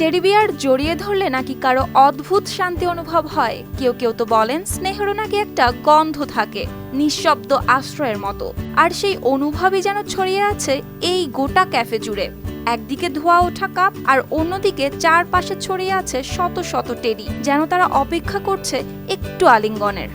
Teddy bear জড়িয়ে ধরলে নাকি কারও অদ্ভুত শান্তি অনুভব হয়? কেউ কেউ তো বলেন স্নেহেরও নাকি একটা গন্ধ থাকে, নিঃশব্দ আশ্রয়ের মতো। আর সেই অনুভবই যেন ছড়িয়ে আছে এই গোটা ক্যাফে জুড়ে। একদিকে ধোয়া ওঠা কাপ আর অন্যদিকে চারপাশে ছড়িয়ে আছে শত শত টেডি, যেন তারা অপেক্ষা করছে একটু আলিঙ্গনের।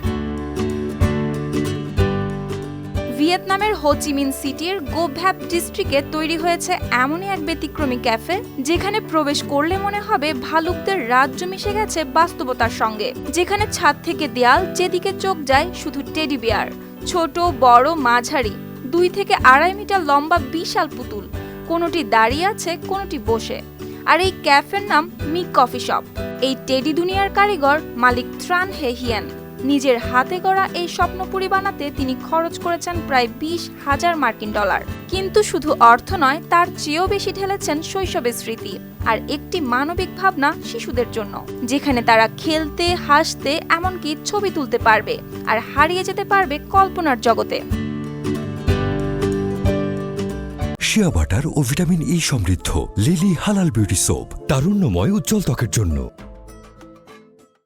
ভিয়েতনামের হোচিমিন সিটির গোভ্যাপ ডিস্ট্রিক্টে তৈরি হয়েছে এমনই এক ব্যতিক্রমী ক্যাফে, যেখানে প্রবেশ করলে মনে হবে ভালুকদের রাজ্য মিশে গেছে বাস্তবতার সঙ্গে। যেখানে ছাদ থেকে দেয়াল, যেদিকে চোখ যায় শুধু টেডি বিয়ার। ছোট, বড়, মাঝারি, দুই থেকে আড়াই মিটার লম্বা বিশাল পুতুল। কোনোটি দাঁড়িয়ে আছে, কোনোটি বসে। আর এই ক্যাফের নাম মিক কফি শপ। এই টেডি দুনিয়ার কারিগর মালিক ত্রান হেহিয়ান নিজের হাতে গড়া এই স্বপ্নপুরি বানাতে তিনি খরচ করেছেন প্রায় বিশ হাজার মার্কিন ডলার। কিন্তু শুধু অর্থ নয়, তার চেয়েও বেশি ঢেলেছেন শৈশবের স্মৃতি আর একটি মানবিক ভাবনা শিশুদের জন্য, যেখানে তারা খেলতে, হাসতে, এমনকি ছবি তুলতে পারবে আর হারিয়ে যেতে পারবে কল্পনার জগতে। শিয়া বাটার ও ভিটামিন ই সমৃদ্ধ, লিলি হালাল বিউটি সোপ, তারুণ্যময় উজ্জ্বল ত্বকের জন্য।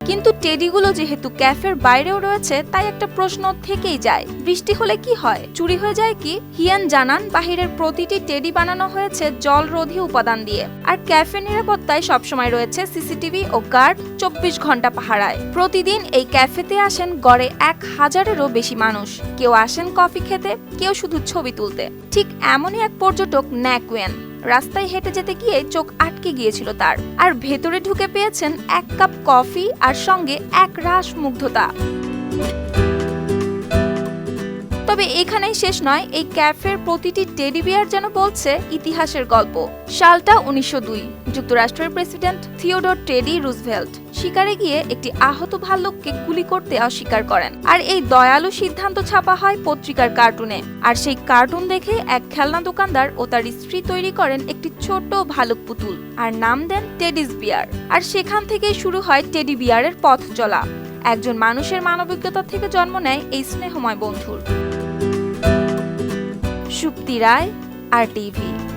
কিন্তু টেডিগুলো যেহেতু ক্যাফের বাইরেও রয়েছে, তাই একটা প্রশ্ন থেকেই যায়, বৃষ্টি হলে কি হয়? চুরি হয়ে যায় কি? হিয়ান জানান, বাহিরের প্রতিটি টেডি বানানো হয়েছে জলরোধী উপাদান দিয়ে। আর ক্যাফে নিরাপত্তায় সবসময় রয়েছে সিসিটিভি ও গার্ড চব্বিশ ঘণ্টা পাহারায়। প্রতিদিন এই ক্যাফেতে আসেন গড়ে এক হাজারেরও বেশি মানুষ। কেউ আসেন কফি খেতে, কেউ শুধু ছবি তুলতে। ঠিক এমনই এক পর্যটক ন্যাকুয়েন। রাস্তায় হেঁটে যেতে গিয়ে চোখ আটকে গিয়েছিল তার। আর ভেতরে ঢুকে পেয়েছেন এক কাপ কফি আর সঙ্গে এক রাস মুগ্ধতা তবে এখানেই শেষ নয়, এই ক্যাফের প্রতিটি টেডি বিয়ার যেন বলছে ইতিহাসের গল্প। সালটা উনিশশো দুই। যুক্তরাষ্ট্রের প্রেসিডেন্ট থিওডর টেডি রুজভেল্ট শিকারে গিয়ে একটি আহত ভাল্লুককে গুলি করতে অস্বীকার করেন। আর এই দয়ালু সিদ্ধান্ত ছাপা হয় পত্রিকার কার্টুনে। আর সেই কার্টুন দেখে এক খেলনা দোকানদার ও তার স্ত্রী তৈরি করেন একটি ছোট ভালুক পুতুল। আর নাম দেন টেডিস বিয়ার। আর সেখান থেকেই শুরু হয় টেডি বিয়ারের পথ চলা একজন মানুষের মানবিকতা থেকে জন্ম নেয় এই স্নেহময় বন্ধুর। Supti Roy R TV.